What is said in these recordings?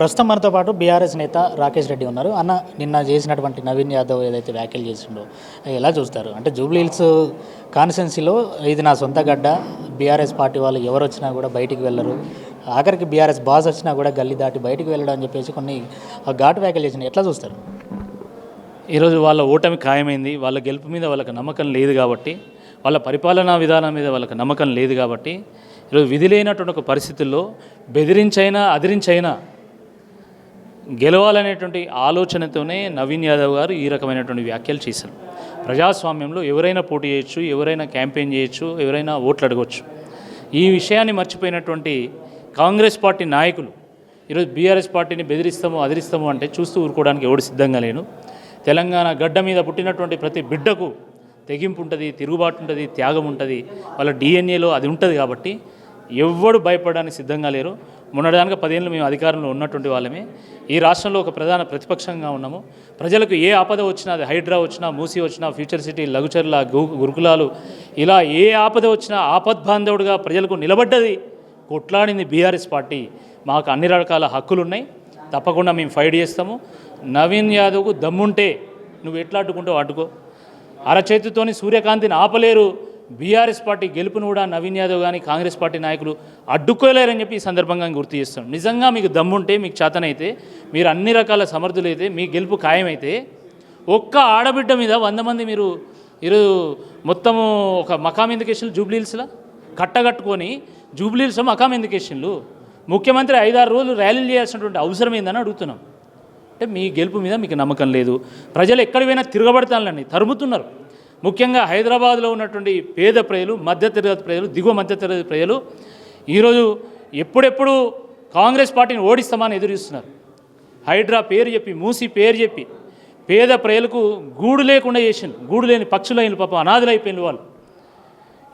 ప్రస్తుతం మనతో పాటు బీఆర్ఎస్ నేత రాకేష్ రెడ్డి ఉన్నారు. అన్న నిన్న చేసినటువంటి నవీన్ యాదవ్ ఏదైతే వ్యాఖ్యలు చేసిండో ఎలా చూస్తారు? అంటే జూబ్లీ హిల్స్ కాన్స్టెన్సీలో ఇది నా సొంత గడ్డ. బీఆర్ఎస్ పార్టీ వాళ్ళు ఎవరు వచ్చినా కూడా బయటికి వెళ్ళరు. ఆఖరికి బీఆర్ఎస్ బాస్ వచ్చినా కూడా గల్లీ దాటి బయటికి వెళ్ళడం అని చెప్పేసి కొన్ని ఆ ఘాటు వ్యాఖ్యలు చేసినాయి ఎట్లా చూస్తారు? ఈరోజు వాళ్ళ ఓటమి ఖాయమైంది. వాళ్ళ గెలుపు మీద వాళ్ళకి నమ్మకం లేదు కాబట్టి వాళ్ళ పరిపాలనా విధానం మీద వాళ్ళకి నమ్మకం లేదు కాబట్టి ఈరోజు విధి లేనటువంటి ఒక పరిస్థితుల్లో బెదిరించైనా అదిరించైనా గెలవాలనేటువంటి ఆలోచనతోనే నవీన్ యాదవ్ గారు ఈ రకమైనటువంటి వ్యాఖ్యలు చేశారు. ప్రజాస్వామ్యంలో ఎవరైనా పోటీ చేయొచ్చు ఎవరైనా క్యాంపెయిన్ చేయొచ్చు ఎవరైనా ఓట్లు అడగవచ్చు ఈ విషయాన్ని మర్చిపోయినటువంటి కాంగ్రెస్ పార్టీ నాయకులు ఈరోజు బీఆర్ఎస్ పార్టీని బెదిరిస్తాము అదిరిస్తాము అంటే చూస్తూ ఊరుకోవడానికి ఎవడు సిద్ధంగా లేను తెలంగాణ గడ్డ మీద పుట్టినటువంటి ప్రతి బిడ్డకు తెగింపు ఉంటుంది తిరుగుబాటు ఉంటుంది త్యాగం ఉంటుంది. వాళ్ళ డిఎన్ఏలో అది ఉంటుంది కాబట్టి ఎవ్వడు భయపడడానికి సిద్ధంగా లేరు. మొన్నటిదానికి పదేళ్ళు మేము అధికారంలో ఉన్నటువంటి వాళ్ళమే. ఈ రాష్ట్రంలో ఒక ప్రధాన ప్రతిపక్షంగా ఉన్నాము. ప్రజలకు ఏ ఆపద వచ్చినా అది హైడ్రా వచ్చినా మూసి వచ్చినా ఫ్యూచర్ సిటీ లఘుచర్ల గు గురుకులాలు ఇలా ఏ ఆపద వచ్చినా ఆపద్బాంధవుడిగా ప్రజలకు నిలబడ్డది కొట్లాడింది బీఆర్ఎస్ పార్టీ. మాకు అన్ని రకాల హక్కులు ఉన్నాయి తప్పకుండా మేము ఫైట్ చేస్తాము. నవీన్ యాదవ్కు దమ్ముంటే నువ్వు ఎట్లా అడ్డుకుంటావు అడ్డుకో. అరచేతితోని సూర్యకాంతిని ఆపలేరు. బీఆర్ఎస్ పార్టీ గెలుపును కూడా నవీన్ యాదవ్ కానీ కాంగ్రెస్ పార్టీ నాయకులు అడ్డుకోలేరని చెప్పి ఈ సందర్భంగా గుర్తు చేస్తాం నిజంగా మీకు దమ్ముంటే మీకు చేతనైతే మీరు అన్ని రకాల సమర్థులైతే మీ గెలుపు ఖాయమైతే ఒక్క ఆడబిడ్డ మీద వంద మంది మీరు ఈరోజు మొత్తము ఒక మకాం ఎందుకేషన్లు? జూబ్లీహిల్స్లో? కట్టగట్టుకొని జూబ్లీహిల్స్ మకాం ఎందుకేషన్లు? ముఖ్యమంత్రి ఐదారు రోజులు ర్యాలీలు చేయాల్సినటువంటి అవసరం ఏందని అడుగుతున్నాం. అంటే మీ గెలుపు మీద మీకు నమ్మకం లేదు. ప్రజలు ఎక్కడ పోయినా తిరగబడతానండి తరుముతున్నారు. ముఖ్యంగా హైదరాబాద్లో ఉన్నటువంటి పేద ప్రజలు మధ్యతరగతి ప్రజలు దిగువ మధ్యతరగతి ప్రజలు ఈరోజు ఎప్పుడెప్పుడు కాంగ్రెస్ పార్టీని ఓడిస్తామని ఎదురుస్తున్నారు హైడ్రా పేరు చెప్పి మూసి పేరు చెప్పి పేద ప్రజలకు గూడు లేకుండా చేసిండు గూడు లేని పక్షులైన పాపం అనాథులైపోయిన వాళ్ళు.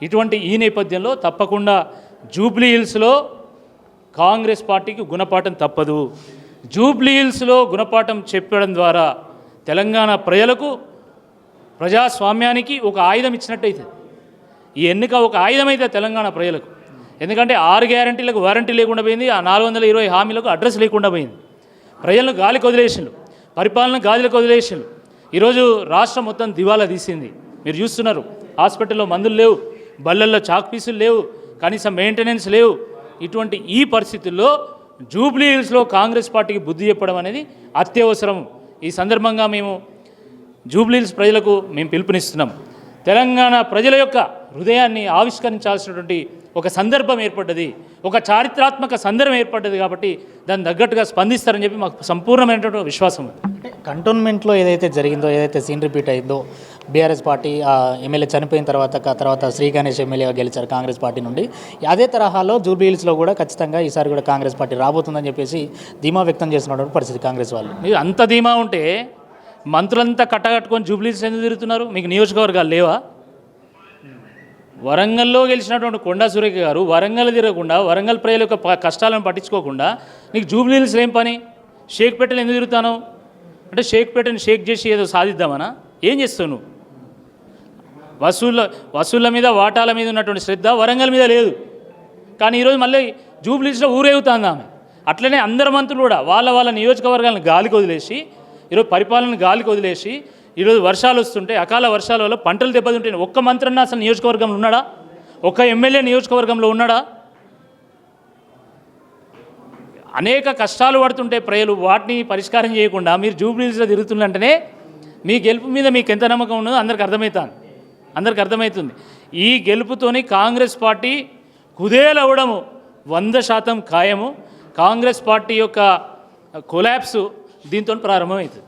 ఇటువంటి ఈ నేపథ్యంలో తప్పకుండా జూబ్లీ హిల్స్లో కాంగ్రెస్ పార్టీకి గుణపాఠం తప్పదు. జూబ్లీ హిల్స్లో గుణపాఠం చెప్పడం ద్వారా తెలంగాణ ప్రజలకు ప్రజాస్వామ్యానికి ఒక ఆయుధం ఇచ్చినట్టయితే ఈ ఎన్నిక ఒక ఆయుధం అయితే తెలంగాణ ప్రజలకు. ఎందుకంటే ఆరు గ్యారంటీలకు వారంటీ లేకుండా పోయింది ఆ నాలుగు వందల ఇరవై హామీలకు అడ్రస్ లేకుండా పోయింది. ప్రజలను గాలికి వదిలేసిండు పరిపాలన గాలికి వదిలేసిండు ఈరోజు రాష్ట్రం మొత్తం దివాలా తీసింది. మీరు చూస్తున్నారు హాస్పిటల్లో మందులు లేవు బళ్ళల్లో చాక్ పీసులు లేవు కనీసం మెయింటెనెన్స్ లేవు. ఇటువంటి ఈ పరిస్థితుల్లో జూబ్లీ హిల్స్లో కాంగ్రెస్ పార్టీకి బుద్ధి చెప్పడం అనేది అత్యవసరం. ఈ సందర్భంగా మేము జూబ్లీహిల్స్ ప్రజలకు మేము పిలుపునిస్తున్నాం. తెలంగాణ ప్రజల యొక్క హృదయాన్ని ఆవిష్కరించాల్సినటువంటి ఒక సందర్భం ఏర్పడ్డది. ఒక చారిత్రాత్మక సందర్భం ఏర్పడ్డది కాబట్టి దాన్ని తగ్గట్టుగా స్పందిస్తారని చెప్పి మాకు సంపూర్ణమైనటువంటి విశ్వాసం ఉంది. అంటే కంటోన్మెంట్లో ఏదైతే జరిగిందో ఏదైతే సీన్ రిపీట్ అయిందో బీఆర్ఎస్ పార్టీ ఆ ఎమ్మెల్యే చనిపోయిన తర్వాత తర్వాత శ్రీ గణేష్ ఎమ్మెల్యేగా గెలిచారు కాంగ్రెస్ పార్టీ నుండి. అదే తరహాలో జూబ్లీ హిల్స్లో కూడా ఖచ్చితంగా ఈసారి కూడా కాంగ్రెస్ పార్టీ రాబోతుందని చెప్పేసి ధీమా వ్యక్తం చేస్తున్నటువంటి పరిస్థితి కాంగ్రెస్ వాళ్ళు. మీరు అంత ధీమా ఉంటే మంత్రులంతా కట్టగట్టుకొని జూబ్లీస్ ఎందుకు తిరుగుతున్నారు? మీకు నియోజకవర్గాలు లేవా? వరంగల్లో గెలిచినటువంటి కొండా సురేఖ గారు వరంగల్ తిరగకుండా వరంగల్ ప్రజల యొక్క కష్టాలను పట్టించుకోకుండా నీకు జూబ్లీహిల్స్ ఏం పని. షేక్పేటలు ఎందుకు తిరుగుతాను? అంటే షేక్పేటని షేక్ చేసి ఏదో సాధిద్దామనా? ఏం చేస్తావు నువ్వు? వసూళ్ళ వసూళ్ళ మీద వాటాల మీద ఉన్నటువంటి శ్రద్ధ వరంగల్ మీద లేదు. కానీ ఈరోజు మళ్ళీ జూబ్లీస్లో ఊరేగుతుంది ఆమె. అట్లనే అందరు మంత్రులు కూడా వాళ్ళ వాళ్ళ నియోజకవర్గాలను గాలికి వదిలేసి ఈరోజు పరిపాలన గాలికి వదిలేసి ఈరోజు వర్షాలు వస్తుంటే అకాల వర్షాల వల్ల పంటలు దెబ్బతింటాయి ఒక్క మంత్రి అన్న అసలు నియోజకవర్గంలో ఉన్నాడా? ఒక్క ఎమ్మెల్యే నియోజకవర్గంలో ఉన్నాడా? అనేక కష్టాలు పడుతుంటే ప్రజలు వాటిని పరిష్కారం చేయకుండా మీరు జూబ్లీస్లో తిరుగుతుందంటేనే మీ గెలుపు మీద మీకు ఎంత నమ్మకం ఉన్నదో అందరికి అర్థమవుతాను అందరికి అర్థమవుతుంది ఈ గెలుపుతోని కాంగ్రెస్ పార్టీ కుదేలవడము. వంద శాతం ఖాయము. కాంగ్రెస్ పార్టీ యొక్క కొలాప్సు దీంతో ప్రారంభమవుతుంది